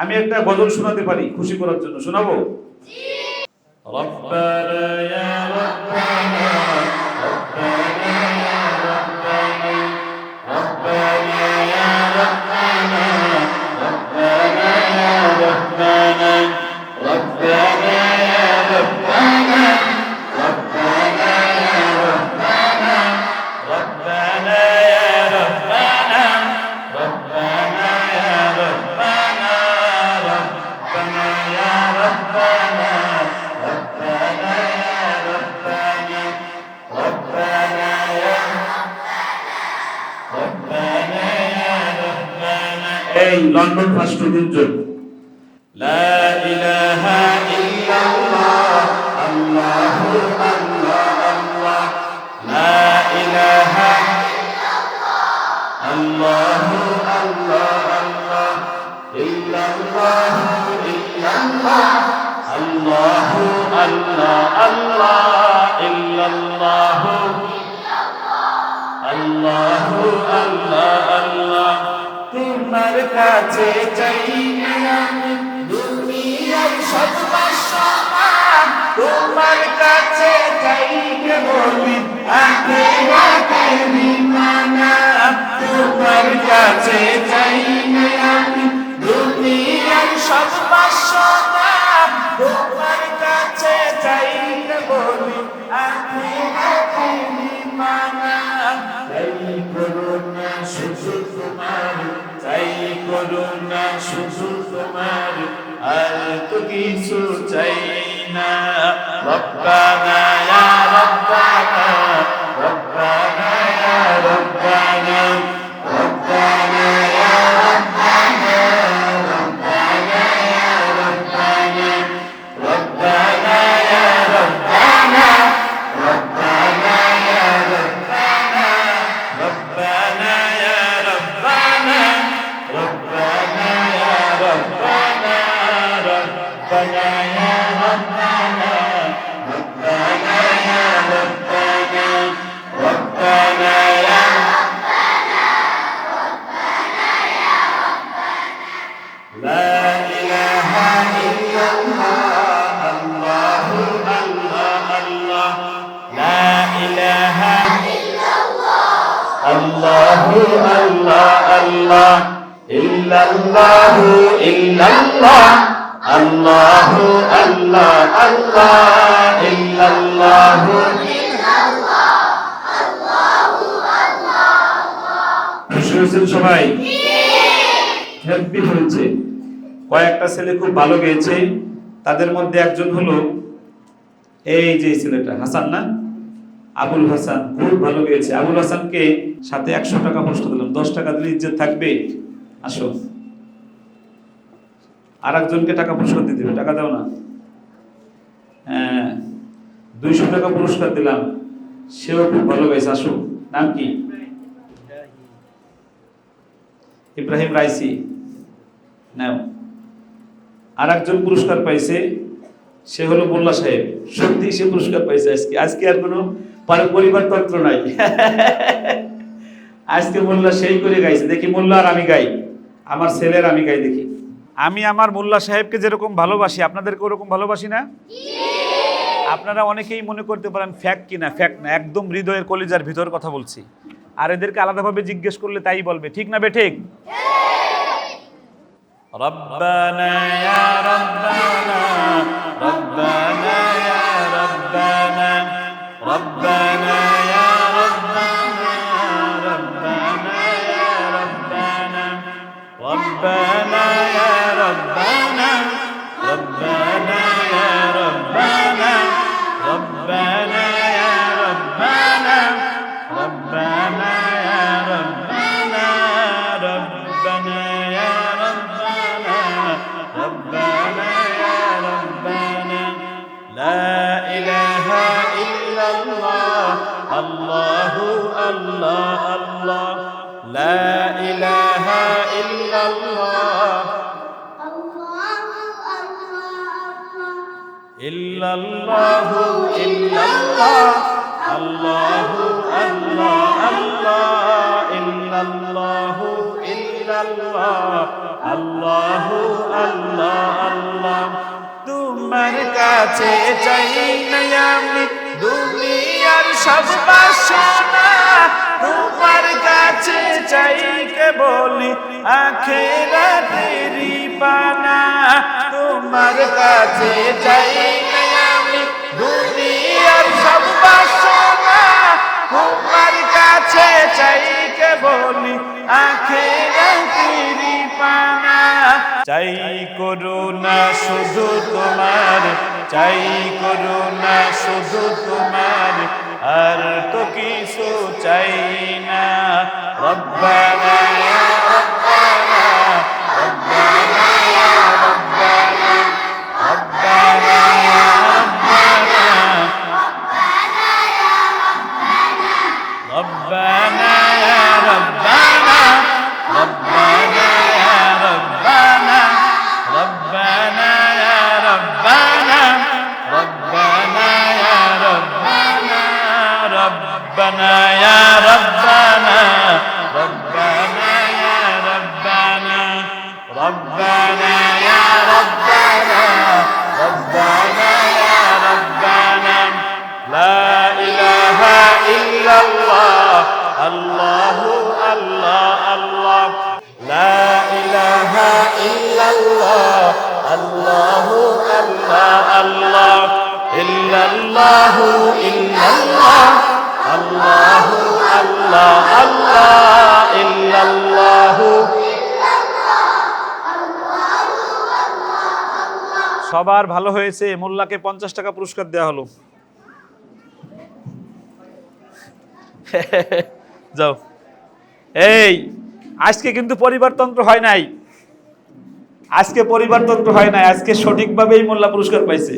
আমি একটা গজল শোনাতে পারি খুশি করার জন্য। শোনাবো? রব্বানা ইয়া রব্বানা এই লন্ডন ফাস্টুদের জন্য লা ইলাহা ইল্লাল্লাহ, আল্লাহু আল্লাহ ইলাহা ইল্লাল্লাহ, আল্লাহু আল্লাহ আল্লাহ ইল্লাল্লাহ ইল্লাল্লাহ আল্লাহু, আল্লাহ। কাছে চাই দুনিয়ার সব তোমার কাছে চাই বলি। আগে আগে বিমানা কাছে চাই দুনিয়ার সব বাসনা কিছু চাই না। الله الله إلا الله إلا الله আল্লাহ আল্লাহ শুনেছেন সবাই। হ্যাপি হয়েছে। কয়েকটা ছেলে খুব ভালো গেয়েছে। তাদের মধ্যে একজন হলো এই যে ছেলেটা, হাসান না? আবুল হাসান, খুব ভালো গেয়েছে। আবুল হাসানকে সাথে একশো টাকা পুরস্কার দিলাম। দশ টাকা দিলে ইজ্জত থাকবে? আসো। আর একজনকে টাকা পুরস্কার দিয়ে দেবে, টাকা দাও না। হ্যাঁ দুইশো টাকা পুরস্কার দিলাম। সেও খুব ভালো গেছে আসো নাম কি? Ebrahim Raisi. নাও। আর একজন পুরস্কার পাইছে, সে হলো মোল্লা সাহেব। সত্যি সে পুরস্কার পাইছে আজকে। আজকে আর কোনো পারি- পরিবার তন্ত্র নাই। আজকে মোল্লা সেই করে গাইছে। দেখি মোল্লা আর আমি গাই। আমার ছেলের আমি গাই দেখি। আমি আমার মোল্লা সাহেবকে যেরকম ভালোবাসি আপনাদেরকে ওরকম ভালোবাসি না? আপনারা অনেকেই মনে করতে পারেন ফ্যাক কি না ফ্যাক না একদম হৃদয়ের কলিজার ভিতর কথা বলছি। আর এদেরকে আলাদাভাবে জিজ্ঞেস করলে তাই বলবে ঠিক না বেঠিক রব্বানা ইয়া রব্বানা। আল্লাহ আল্লাহ। লা ইলাহা ইল্লাল্লাহ। ইল্লাল্লাহু ইল্লাল্লাহ। আল্লাহু আল্লাহ আল্লাহ। ইল্লাল্লাহু ইল্লাল্লাহ। আল্লাহু আল্লাহ আল্লাহ। তোমার কাছে চাই না আমি। দুনিয়ার সব বাসা কাছে চাই বলি আখেরাতেরি পানা। তোমার কাছে চাই আমি, দুনিয়ার সব বাসনা। তোমার কাছে চাই বলি আখেরাতেরি পানা। চাই করুণা শুধু তোমার চাই করুণা শুধু তোমার। আর তো কিছু চাই ربنا ربنا সবার ভালো হয়েছে, মোল্লাকে পঞ্চাশ টাকা পুরস্কার দেওয়া হলো। যাও। এই, আজকে কিন্তু পরিবারতন্ত্র হয় নাই। আজকে পরিবারতন্ত্র হয় নাই, আজকে সঠিকভাবেই মোল্লা পুরস্কার পাইছে।